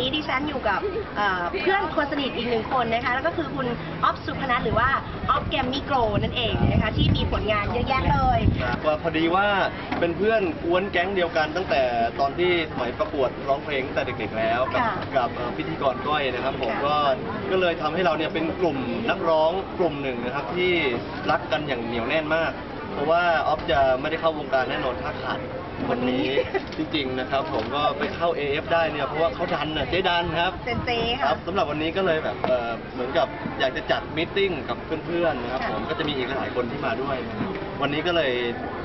นี้ดิฉันอยู่กับเอ่อเพื่อนคนสนิทอีกหนึ่งคนนะคะแล้วก็คือคุณออฟสุพนัทหรือว่าออฟแกมมี่โกรนั่นเองนะคะที่มีผลงานเยอะแยะเลยว่าพอดีว่าเป็นเพื่อนกวนแก๊งเดียวกันตั้งแต่ตอนที่สมัยประกวดร้องเพลงตั้งแต่เด็กๆแล้วกับค่ะกับเอ่อพิธีกรก้อยนะครับผมค่ะก็ก็เลยทำให้เราเนี่ยเป็นกลุ่มนักร้องกลุ่มหนึ่งนะครับที่รักกันอย่างเหนียวแน่นมาก เพราะว่าออฟจะไม่ได้เข้าวงการแน่นอนถ้าขาดคนนี้จริงๆนะครับ ผมก็ไปเข้า AF ได้เนี่ยเพราะว่าเขาดันนะเจ๊ดันครับเจนเจคค่ะรับสำหรับวันนี้ก็เลยแบบเอ่อเหมือนกับอยากจะจัดมิทติ้งกับเพื่อนๆนะครับค่ะผมก็จะมีอีกหลายคนที่มาด้วยนะครับวันนี้ก็เลย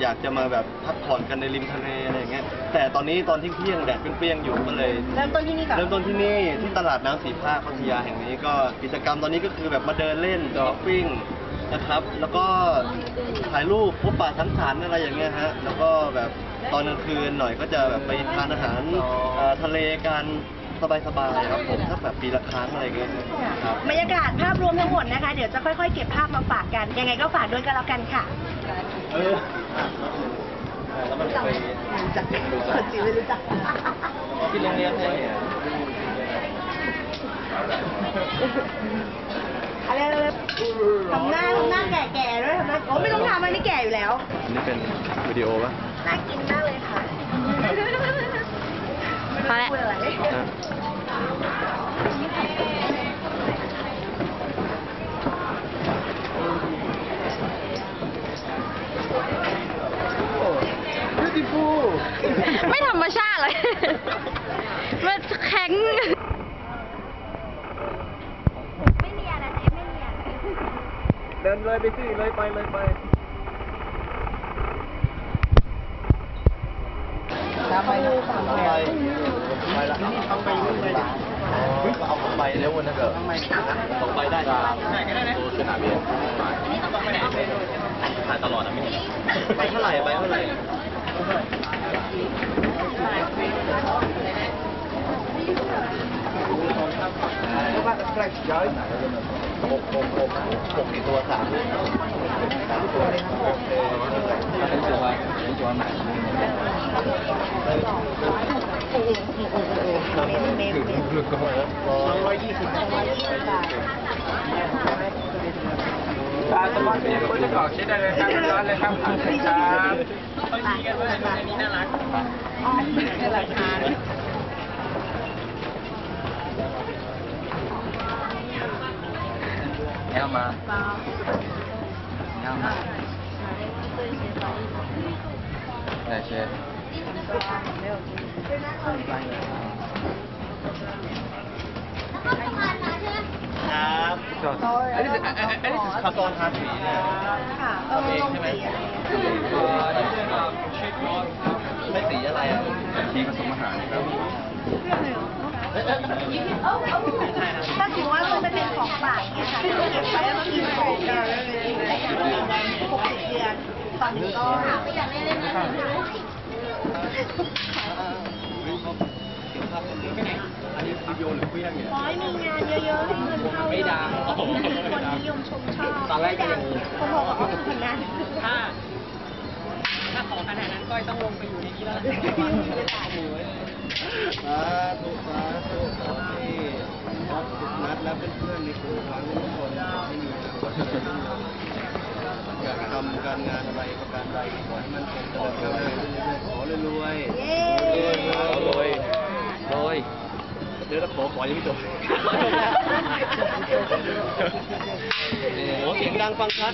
อยากจะมาแบบพักผ่อนกันในริมทะเลอะไรอย่างเงี้ยแต่ตอนนี้ตอนที่เที่ยงๆแดดเปรี้ยงๆอยู่ก็เลย เริ่มต้นที่นี่ก่อนเริ่มต้นที่นี่ที่ตลาดน้ำสีภาคพัทยาแห่งนี้ก็กิจกรรมตอนนี้ก็คือแบบมาเดินเล่นช้อปปิ้ง นะครับ แล้วก็ถ่ายรูปพบปะสังสรรค์อะไรอย่างเงี้ยฮะ แล้วก็แบบตอนกลางคืนหน่อยก็จะแบบไปทานอาหารเอ่อทะเลกันสบายๆครับผมถ้าแบบปีละครั้งอะไรอย่างเงี้ยครับ บรรยากาศภาพรวมทั้งหมดนะคะ เดี๋ยวจะค่อยๆ เก็บภาพมาฝากกัน ยังไงก็ฝากด้วยก็แล้วกันค่ะ เออแล้วมันไปรู้จักคนจีนไม่รู้จัก ที่โรงเรียนเนี่ย อะไรอะไรทำหน้าทำหน้าแก่ๆด้วยทำหน้าโอ้ไม่ต้องทำอันนี้แก่อยู่แล้ว อันนี้เป็นวิดีโอปะน่ากินมากเลยค่ะพอแล้วพูดอะไร beautiful ไม่ธรรมชาติเลย มันแข็ง ไม่เนียนนะเจ๊ไม่เนียน เดินเลยไปสิเลยไปเลยไปไปไปไปละทำไปยุ่งไปเอาไปเร็วนะเกิดสองใบได้ตัวขนาดเบียร์ถ่ายตลอดอะไม่เห็นไปเท่าไหร่ไปเท่าไหร่ หกหกหกหกสี่ ตัวสามสามตัวโอเคเป็นตัวเป็นตัวใหม่เมมเมมร้อยยี่สิบตาตะวันเนี่ยก็จะบอกใช้ได้เลยครับร้อนเลยครับผ่านเลยครับเขาชี้กันว่าอันนี้น่ารักอ๋อเป็นหลักฐา นเอามาเอามาได้เชฟครับจอดอันนี้อันนี้คือขั้นตอนทาสีเนี่ยค่ะเออลงสีอะไรอย่างเงี้ยใช้สีอะไรอะทีผสมอาหารครับ ถ้าถือว่ามันจะเป็นของฝากเนี่ยค่ะถ้าเก็บไว้แล้วก็กินของกันหกสิบเดือนตอนนี้ก็อันนี้วิดีโอหรือเพี้ยงเนี่ยขอให้มีงานเยอะๆให้เงินเข้าไม่ดังคนนิยมชมชอบตอนแรกก็ยังพอกว่าคนนั้นถ้า ก้อยต้องลงไปอยู่ในนี้แล้วล่ะสาธุสาธุขอให้ออฟสุนัทและเพื่อนๆในกลุ่มทั้งทุกคนที่มีความเจริญรุ่งเรือยากทำการงานอะไรประการใดขอให้มันเป็นเจริญก้าวหน้าเรื่อยๆขอรวยๆเย้โรยโรยเดี๋ยวเราขอขอยังไม่จบโอ้เสียงดังฟังชัด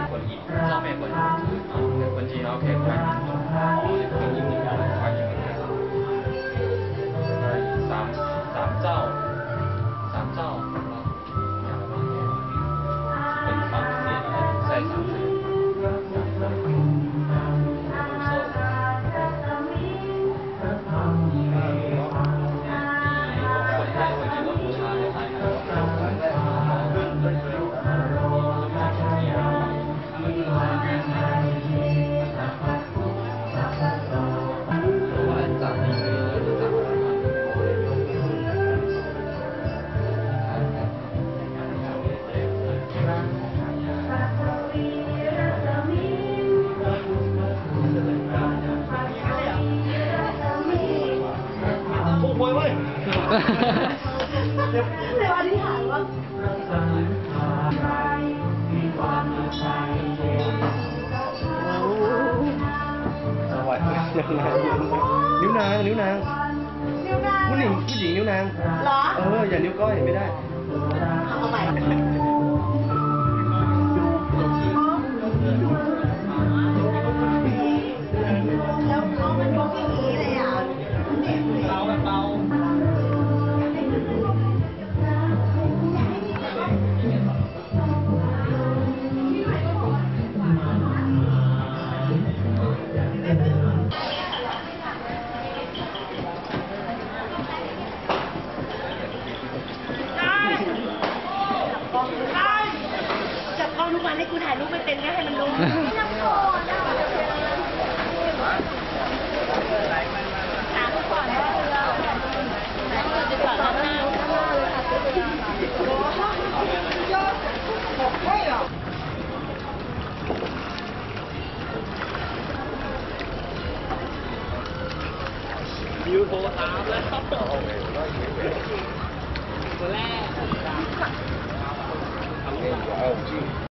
นคนอีกชอบเป็นคนเป็นคนจีนโอเคไปอ๋อเป็นคนยิงยิงอะไรไปยิงสามสามเจ้า นิ้วนางนิ้วนางนิ้วนางผู้หญิงผู้หญิงนิ้วนางเหรอ เอออย่านิ้วก้อยไม่ได้ เอาใหม่ ให้กูถ่ายรูปไม่เป็นก็ให้มันรู้ถามก่อนว่าเราจะก่อนแล้วนะยูโทรตามแล้วตัวแรก